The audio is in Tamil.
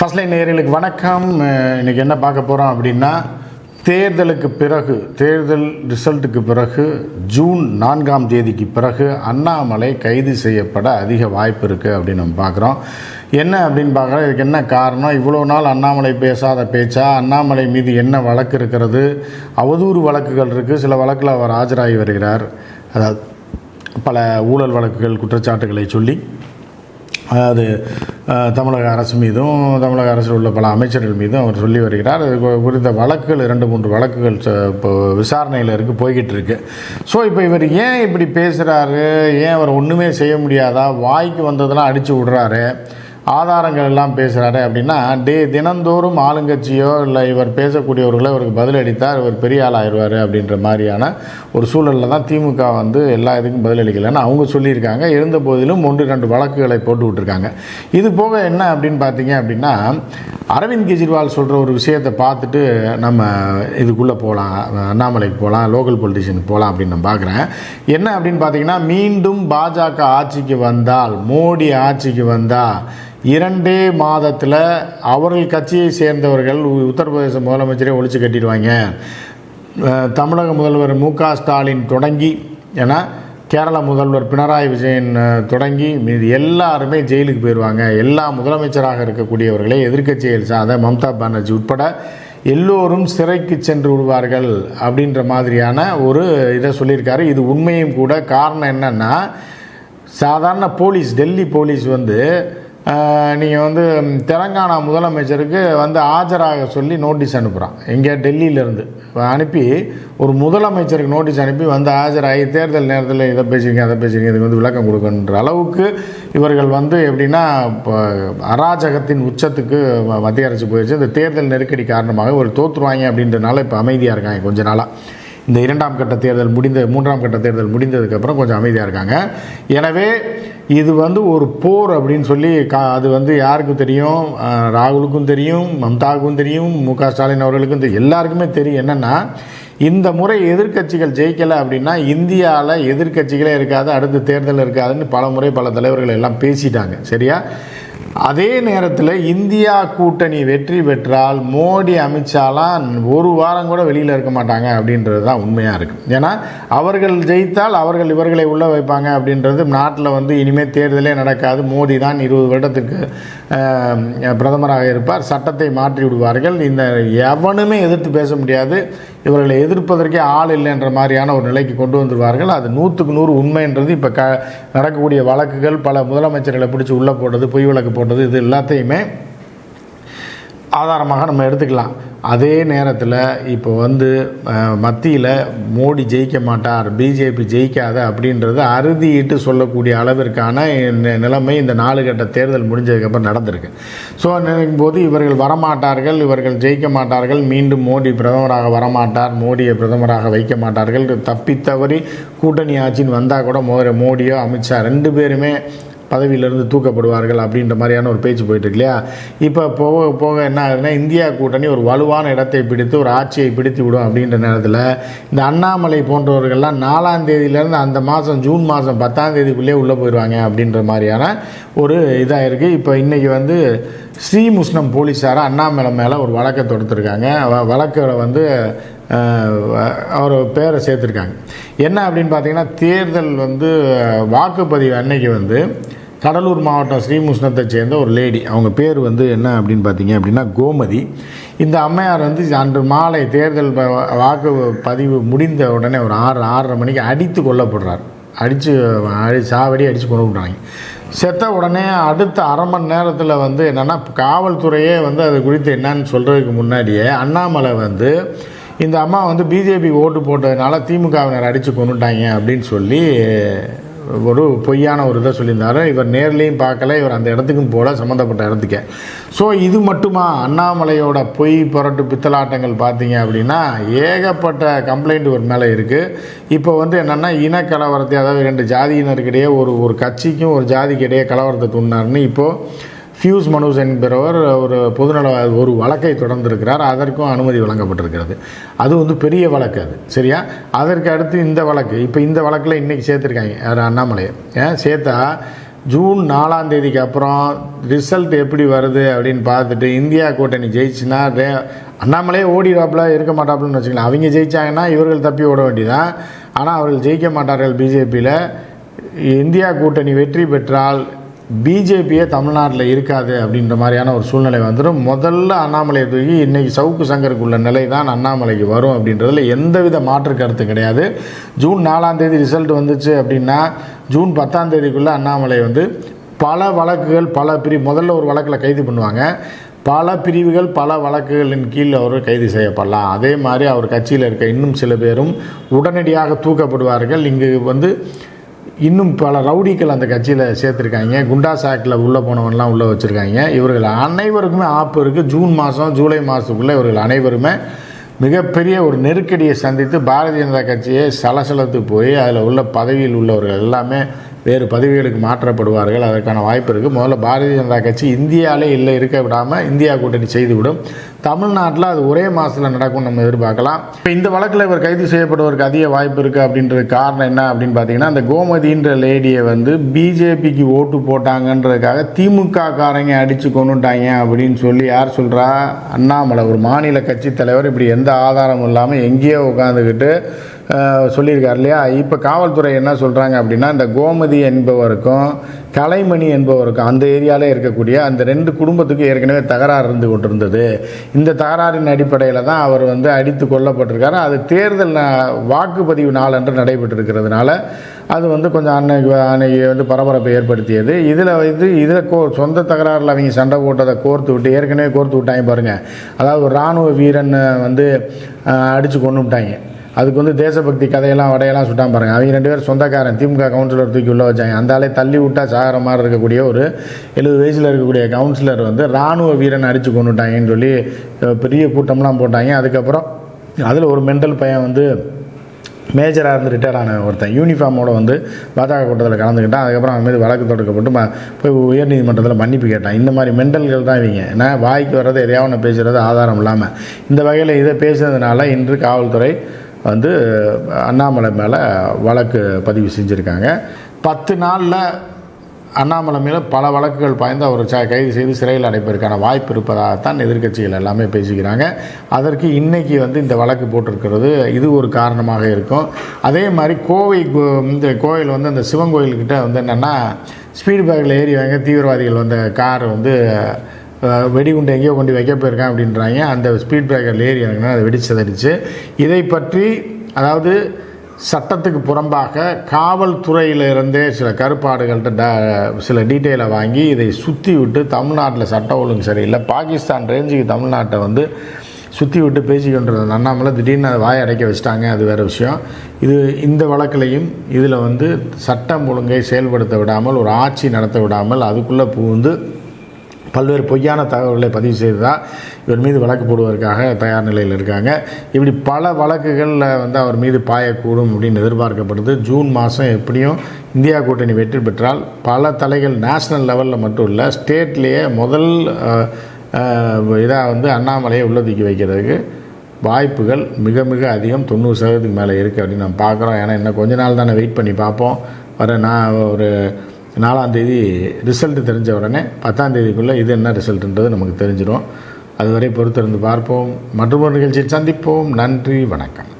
ஃபர்ஸ்ட் லைன் நேயர்களுக்கு வணக்கம். இன்றைக்கி இன்னைக்கு என்ன பார்க்க போகிறோம் அப்படின்னா தேர்தலுக்கு பிறகு தேர்தல் ரிசல்ட்டுக்கு பிறகு ஜூன் நான்காம் தேதிக்கு பிறகு அண்ணாமலை கைது செய்யப்பட அதிக வாய்ப்பு இருக்குது அப்படின்னு நம்ம பார்க்குறோம். என்ன அப்படின்னு பார்க்குறோம்? இதுக்கு என்ன காரணம்? இவ்வளோ நாள் அண்ணாமலை பேசாத பேச்சா? அண்ணாமலை மீது என்ன வழக்கு இருக்கிறது? அவதூறு வழக்குகள் இருக்குது சில வழக்கில் அவர் ஆஜராகி வருகிறார். அதாவது பல ஊழல் வழக்குகள் குற்றச்சாட்டுகளை சொல்லி அதாவது தமிழக அரசு மீதும் தமிழக அரசில் உள்ள பல அமைச்சர்கள் மீதும் அவர் சொல்லி வருகிறார். அது குறித்த வழக்குகள் இரண்டு மூன்று வழக்குகள் ச- இப்போ விசாரணையில் இருக்கு போய்கிட்டு இருக்கு. ஸோ இப்போ இவர் ஏன் இப்படி பேசுகிறாரு ஏன் அவர் ஒன்றுமே செய்ய முடியாதா? வாய்க்கு வந்ததெல்லாம் அடித்து விடுறாரு. ஆதாரங்கள் எல்லாம் பேசுகிறாரு அப்படின்னா டே தினந்தோறும் ஆளுங்கட்சியோ இல்லை இவர் பேசக்கூடியவர்களோ இவருக்கு பதிலளித்தார் இவர் பெரிய ஆள் ஆயிடுவார் அப்படின்ற மாதிரியான ஒரு சூழலில் தான் திமுக வந்து எல்லா இதுக்கும் பதிலளிக்கலைன்னு அவங்க சொல்லியிருக்காங்க. இருந்த போதிலும் ஒன்று ரெண்டு வழக்குகளை போட்டு விட்டுருக்காங்க இது போக என்ன அப்படின்னு பார்த்தீங்க அப்படின்னா அரவிந்த் கெஜ்ரிவால் சொல்கிற ஒரு விஷயத்தை பார்த்துட்டு நம்ம இதுக்குள்ளே போகலாம் அண்ணாமலைக்கு போகலாம் லோக்கல் பொலிட்டிஷியனுக்கு போகலாம் அப்படின்னு நான் பார்க்குறேன். என்ன அப்படின்னு பார்த்தீங்கன்னா மீண்டும் பாஜக ஆட்சிக்கு வந்தால் மோடி ஆட்சிக்கு வந்தால் இரண்டே மாதத்தில் அவர்கள் கட்சியை சேர்ந்தவர்கள் உ- உத்தரப்பிரதேச முதலமைச்சரே ஒழிச்சு கட்டிடுவாங்க. தமிழக முதல்வர் மு க ஸ்டாலின் தொடங்கி ஏன்னா கேரள முதல்வர் பினராயி விஜயன் தொடங்கி மீது எல்லாருமே ஜெயிலுக்கு போயிடுவாங்க எல்லா முதலமைச்சராக இருக்கக்கூடியவர்களே எதிர்க்கட்சியில் சார்ந்த மம்தா பானர்ஜி உட்பட எல்லோரும் சிறைக்கு சென்று விடுவார்கள் அப்படின்ற மாதிரியான ஒரு இதை சொல்லியிருக்காரு. இது உண்மையும் கூட. காரணம் என்னென்னா சாதாரண போலீஸ் டெல்லி போலீஸ் வந்து நீங்கள் வந்து தெலங்கானா முதலமைச்சருக்கு வந்து ஆஜராக சொல்லி நோட்டீஸ் அனுப்புகிறான் எங்கே டெல்லியிலேருந்து. அனுப்பி ஒரு முதலமைச்சருக்கு நோட்டீஸ் அனுப்பி வந்து ஆஜராகி தேர்தல் நேரத்தில் இதை பேசுறீங்க அதை பேசுறீங்க இதுக்கு வந்து விளக்கம் கொடுக்கணுன்ற அளவுக்கு இவர்கள் வந்து எப்படின்னா இப்போ அராஜகத்தின் உச்சத்துக்கு மத்திய அரசு போயிடுச்சு இந்த தேர்தல் நெருக்கடி காரணமாக ஒரு தோற்றுவாங்க அப்படின்றனால இப்போ அமைதியாக இருக்காங்க கொஞ்ச நாளாக இந்த இரண்டாம் கட்ட தேர்தல் முடிந்த மூன்றாம் கட்ட தேர்தல் முடிந்ததுக்கப்புறம் கொஞ்சம் அமைதியாக இருக்காங்க. எனவே இது வந்து ஒரு போர் அப்படின்னு சொல்லி கா அது வந்து யாருக்கும் தெரியும் ராகுலுக்கும் தெரியும் மம்தாவுக்கும் தெரியும் மு க ஸ்டாலின் அவர்களுக்கும் தெரியும். எல்லாருக்குமே தெரியும். என்னென்னா இந்த முறை எதிர்க்கட்சிகள் ஜெயிக்கலை அப்படின்னா இந்தியாவில் எதிர்க்கட்சிகளே இருக்காது அடுத்த தேர்தல் இருக்காதுன்னு பல முறை பல தலைவர்கள் எல்லாம் பேசிட்டாங்க. சரியா? அதே நேரத்தில் இந்தியா கூட்டணி வெற்றி பெற்றால் மோடி அமித்ஷாலாம் ஒரு வாரம் கூட வெளியில் இருக்க மாட்டாங்க அப்படின்றது தான் உண்மையாக இருக்குது ஏன்னா அவர்கள் ஜெயித்தால் அவர்கள் இவர்களை உள்ளே வைப்பாங்க அப்படின்றது நாட்டில் வந்து இனிமேல் தேர்தலே நடக்காது. மோடி தான் இருபது வருடத்துக்கு பிரதமராக இருப்பார். சட்டத்தை மாற்றி விடுவார்கள். இந்த எவனுமே எதிர்த்து பேச முடியாது. இவர்களை எதிர்ப்பதற்கே ஆள் இல்லைன்ற மாதிரியான ஒரு நிலைக்கு கொண்டு வந்துருவார்கள். அது நூற்றுக்கு நூறு உண்மைன்றது. இப்போ க நடக்கக்கூடிய வழக்குகள் பல முதலமைச்சர்களை பிடிச்சி உள்ளே போட்டது பொய் வழக்கு போட்டது இது எல்லாத்தையுமே ஆதாரமாக நம்ம எடுத்துக்கலாம். அதே நேரத்தில் இப்போ வந்து மத்தியில் மோடி ஜெயிக்க மாட்டார் பிஜேபி ஜெயிக்காத அப்படின்றத அறுதியிட்டு சொல்லக்கூடிய அளவிற்கான நிலைமை இந்த நாலு கட்ட தேர்தல் முடிஞ்சதுக்கப்புறம் நடந்திருக்கு. ஸோ நினைக்கும் போது இவர்கள் வரமாட்டார்கள் இவர்கள் ஜெயிக்க மாட்டார்கள் மீண்டும் மோடி பிரதமராக வரமாட்டார் மோடியை பிரதமராக வைக்க மாட்டார்கள். தப்பித்தவறி கூட்டணி ஆட்சின்னு வந்தால் கூட மோடி மோடியோ அமித்ஷா ரெண்டு பேருமே பதவியிலிருந்து தூக்கப்படுவார்கள் அப்படின்ற மாதிரியான ஒரு பேச்சு போயிட்டு இல்லையா இப்போ போக போக என்ன ஆகுதுன்னா இந்தியா கூட்டணி ஒரு வலுவான இடத்தை பிடித்து ஒரு ஆட்சியை பிடித்து விடும் அப்படின்ற நேரத்தில் இந்த அண்ணாமலை போன்றவர்கள்லாம் நாலாம் தேதியிலேருந்து அந்த மாதம் ஜூன் மாதம் பத்தாம் தேதிக்குள்ளே உள்ளே போயிடுவாங்க அப்படின்ற மாதிரியான ஒரு இதாக இருக்குது இப்போ இன்றைக்கி வந்து ஸ்ரீமுஷ்ணம் போலீஸார் அண்ணாமலை மேலே ஒரு வழக்கை தொடுத்துருக்காங்க. வழக்கில் வந்து அவர் பேரை சேர்த்துருக்காங்க. என்ன அப்படின்னு பார்த்தீங்கன்னா தேர்தல் வந்து வாக்குப்பதிவு அன்னைக்கு வந்து கடலூர் மாவட்டம் ஸ்ரீமுஷ்ணத்தை சேர்ந்த ஒரு லேடி அவங்க பேர் வந்து என்ன அப்படின்னு பார்த்தீங்க அப்படின்னா கோமதி. இந்த அம்மையார் வந்து அன்று மாலை தேர்தல் வாக்கு பதிவு முடிந்த உடனே ஒரு ஆறு ஆறரை மணிக்கு அடித்து கொல்லப்படுறார். அடித்து அடி சாவடி அடித்து கொண்டு விட்றாங்க செத்த உடனே அடுத்த அரை மணி நேரத்தில் வந்து என்னென்னா காவல்துறையே வந்து அது குறித்து என்னன்னு சொல்கிறதுக்கு முன்னாடியே அண்ணாமலை வந்து இந்த அம்மா வந்து பிஜேபி ஓட்டு போட்டதுனால திமுகவினர் அடித்து கொண்டுட்டாங்க அப்படின்னு சொல்லி ஒரு பொய்யான ஒரு இதை சொல்லியிருந்தார். இவர் நேர்லேயும் பார்க்கல இவர் அந்த இடத்துக்கும் போல சம்மந்தப்பட்ட இடத்துக்கே. ஸோ இது மட்டுமா? அண்ணாமலையோட பொய் புரட்டு பித்தலாட்டங்கள் பார்த்தீங்க அப்படின்னா ஏகப்பட்ட கம்ப்ளைண்ட் ஒரு மேலே இருக்குது இப்போ வந்து என்னென்னா இனக்கலவரத்தை அதாவது ரெண்டு ஜாதியினருக்கிடையே ஒரு ஒரு கட்சிக்கும் ஒரு ஜாதிக்கு இடையே கலவரத்தை தூண்டினார்னு இப்போது ஃபியூஸ் மனோஜ் என்பவர் ஒரு பொதுநல ஒரு வழக்கை தொடர்ந்திருக்கிறார். அதற்கும் அனுமதி வழங்கப்பட்டிருக்கிறது. அது வந்து பெரிய வழக்கு அது. சரியா? அதற்கு அடுத்து இந்த வழக்கு. இப்போ இந்த வழக்கில் இன்றைக்கி சேர்த்துருக்காங்க யார்? அண்ணாமலையை ஏன் சேர்த்தா ஜூன் நாலாம் தேதிக்கு அப்புறம் ரிசல்ட் எப்படி வருது அப்படின்னு பார்த்துட்டு இந்தியா கூட்டணி ஜெயிச்சுன்னா ரே அண்ணாமலையே ஓடிடாப்புல இருக்க மாட்டாப்புலன்னு வச்சுக்கலாம் அவங்க ஜெயிச்சாங்கன்னா இவர்கள் தப்பி ஓட வேண்டியதான் ஆனால் அவர்கள் ஜெயிக்க மாட்டார்கள் பிஜேபியில். இந்தியா கூட்டணி வெற்றி பெற்றால் பிஜேபியே தமிழ்நாட்டில் இருக்காது அப்படின்ற மாதிரியான ஒரு சூழ்நிலை வந்துடும் முதல்ல அண்ணாமலையை தூக்கி இன்றைக்கி சவுக்கு சங்கருக்கு உள்ள நிலை தான் அண்ணாமலைக்கு வரும் அப்படின்றதுல எந்தவித மாற்று கருத்து கிடையாது. ஜூன் நாலாம் தேதி ரிசல்ட் வந்துச்சு அப்படின்னா ஜூன் பத்தாம் தேதிக்குள்ளே அண்ணாமலை வந்து பல வழக்குகள் பல பிரி முதல்ல ஒரு வழக்கில் கைது பண்ணுவாங்க. பல பிரிவுகள் பல வழக்குகளின் கீழ் அவர் கைது செய்யப்படலாம். அதே மாதிரி அவர் கட்சியில் இருக்க இன்னும் சில பேரும் உடனடியாக தூக்கப்படுவார்கள். இங்கு வந்து இன்னும் பல ரவுடிகள் அந்த கட்சியில் சேர்த்துருக்காங்க. குண்டா சாக்கில் உள்ளே போனவன்லாம் உள்ளே வச்சுருக்காங்க. இவர்கள் அனைவருக்குமே ஆப்பு இருக்குது ஜூன் மாதம் ஜூலை மாதத்துக்குள்ளே இவர்கள் அனைவருமே மிகப்பெரிய ஒரு நெருக்கடியை சந்தித்து பாரதிய ஜனதா கட்சியை சலசலத்து போய் அதில் உள்ள பதவியில் உள்ளவர்கள் எல்லாமே வேறு பதவிகளுக்கு மாற்றப்படுவார்கள். அதற்கான வாய்ப்பு இருக்குது முதல்ல பாரதிய ஜனதா கட்சி இந்தியாவிலே இல்லை இருக்க விடாமல் இந்தியா கூட்டணி செய்துவிடும். தமிழ்நாட்டில் அது ஒரே மாதத்தில் நடக்கும் நம்ம எதிர்பார்க்கலாம். இப்போ இந்த வழக்கில் இவர் கைது செய்யப்படுவதற்கு அதிக வாய்ப்பு இருக்குது அப்படின்றது காரணம் என்ன அப்படின்னு பார்த்தீங்கன்னா அந்த கோமதின்ற லேடியை வந்து பிஜேபிக்கு ஓட்டு போட்டாங்கன்றதுக்காக திமுக காரங்க அடித்து கொண்டுட்டாங்க அப்படின்னு சொல்லி யார் சொல்கிறா அண்ணாமலை. ஒரு மாநில கட்சி தலைவர். இப்படி எந்த ஆதாரமும் இல்லாமல் எங்கேயோ உட்காந்துக்கிட்டு சொல்லியிருக்கார் இல்லையா? இப்போ காவல்துறை என்ன சொல்கிறாங்க அப்படின்னா இந்த கோமதி என்பவருக்கும் கலைமணி என்பவருக்கும் அந்த ஏரியாவில் இருக்கக்கூடிய அந்த ரெண்டு குடும்பத்துக்கும் ஏற்கனவே தகராறு இருந்து கொண்டிருந்தது. இந்த தகராறின் அடிப்படையில் தான் அவர் வந்து அடித்து கொல்லப்பட்டிருக்காரு. அது தேர்தல் வாக்குப்பதிவு நாளன்று நடைபெற்றிருக்கிறதுனால அது வந்து கொஞ்சம் அன்னைக்கு அன்னைக்கு வந்து பரபரப்பை ஏற்படுத்தியது. இதில் வந்து இதில் கோ சொந்த தகராறில் அவங்க சண்டை போட்டதை கோர்த்து விட்டு ஏற்கனவே கோர்த்து விட்டாங்க பாருங்கள் அதாவது ஒரு இராணுவ வீரன் வந்து அடித்து கொண்டு விட்டாங்க. அதுக்கு வந்து தேசபக்தி கதையெல்லாம் வடையெல்லாம் சுட்டான் பாருங்க. அவங்க ரெண்டு பேரும் சொந்தக்காரன் திமுக கவுன்சிலர் தூக்கி உள்ளே வச்சாங்க. அந்த ஆளே தள்ளி விட்டா சாகிற மாதிரி இருக்கக்கூடிய ஒரு எழுபது வயசில் இருக்கக்கூடிய கவுன்சிலர் வந்து இராணுவ வீரன் அடித்து கொண்டுட்டாங்கன்னு சொல்லி பெரிய கூட்டம்லாம் போட்டாங்க. அதுக்கப்புறம் அதில் ஒரு மெண்டல் பையன் வந்து மேஜராக இருந்து ரிட்டையர் ஆன ஒருத்தன். யூனிஃபார்மோட வந்து பாஜக கூட்டத்தில் கலந்துக்கிட்டான். அதுக்கப்புறம் அவன் மீது வழக்கு தொடுக்கப்பட்டு போய் உயர்நீதிமன்றத்தில் மன்னிப்பு கேட்டான். இந்த மாதிரி மெண்டல்கள் தான் இவங்க. ஏன்னா வாய்க்கு வர்றது எதையாவது ஒன்று பேசுகிறது ஆதாரம் இல்லாமல் இந்த வகையில் இதை பேசுனதுனால இன்று காவல்துறை வந்து அண்ணாமலை மேலே வழக்கு பதிவு செஞ்சுருக்காங்க. பத்து நாளில் அண்ணாமலை மேலே பல வழக்குகள் பாய்ந்து அவர் ச கைது செய்து சிறையில் அடைப்பதற்கான வாய்ப்பு இருப்பதாகத்தான் எதிர்க்கட்சிகள் எல்லாமே பேசிக்கிறாங்க. அதற்கு இன்றைக்கி வந்து இந்த வழக்கு போட்டிருக்கிறது. இது ஒரு காரணமாக இருக்கும். அதே மாதிரி கோவை கோ- இந்த கோயில் வந்து அந்த சிவன் கோயில்கிட்ட வந்து என்னென்னா ஸ்பீடு பேக்கில் ஏறி வாங்க தீவிரவாதிகள் வந்த கார் வந்து வெடிகுண்டு எங்கேயோ கொண்டு வைக்க போயிருக்கான் அப்படின்றாங்க. அந்த ஸ்பீட் பிரேக்கரில் ஏறி இறங்கினா அதை வெடிச்சதறிச்சு இதை பற்றி அதாவது சட்டத்துக்கு புறம்பாக காவல்துறையிலிருந்தே சில கருப்பாடுகள்கிட்ட ட சில டீட்டெயிலை வாங்கி இதை சுற்றி விட்டு தமிழ்நாட்டில் சட்டம் ஒழுங்கு சரியில்லை. பாகிஸ்தான் ரேஞ்சுக்கு தமிழ்நாட்டை வந்து சுற்றி விட்டு பேசிக்கொண்டிருந்த அண்ணாமலை திடீர்னு அதை வாய் அடைக்க வச்சிட்டாங்க. அது வேறு விஷயம். இது இந்த வழக்கிலையும் இதில் வந்து சட்டம் ஒழுங்கை செயல்படுத்த விடாமல் ஒரு ஆட்சி நடத்த விடாமல் அதுக்குள்ளே புகுந்து பல்வேறு பொய்யான தகவல்களை பதிவு செய்ததா இவர் மீது வழக்கு போடுவதற்காக தயார் நிலையில் இருக்காங்க. இப்படி பல வழக்குகளில் வந்து அவர் மீது பாயக்கூடும் அப்படின்னு எதிர்பார்க்கப்படுது. ஜூன் மாதம் எப்படியும் இந்தியா கூட்டணி வெற்றி பெற்றால் பல தலைகள் நேஷ்னல் லெவலில் மட்டும் இல்லை ஸ்டேட்லேயே முதல் இதாக வந்து அண்ணாமலையை உள்ள தூக்கி வைக்கிறதுக்கு வாய்ப்புகள் மிக மிக அதிகம். தொண்ணூறு சதவீதத்துக்கு மேலே இருக்குது அப்படின்னு நம்ம பார்க்குறோம். ஏன்னா இன்னும் கொஞ்ச நாள் தானே வெயிட் பண்ணி பார்ப்போம். வர நான் ஒரு நாலாந்தேதி ரிசல்ட்டு தெரிஞ்ச உடனே பத்தாந்தேதிக்குள்ளே இது என்ன ரிசல்ட்டுன்றது நமக்கு தெரிஞ்சிடும். அதுவரை பொறுத்திருந்து பார்ப்போம். மற்றொரு நிகழ்ச்சியில் சந்திப்போம். நன்றி வணக்கம்.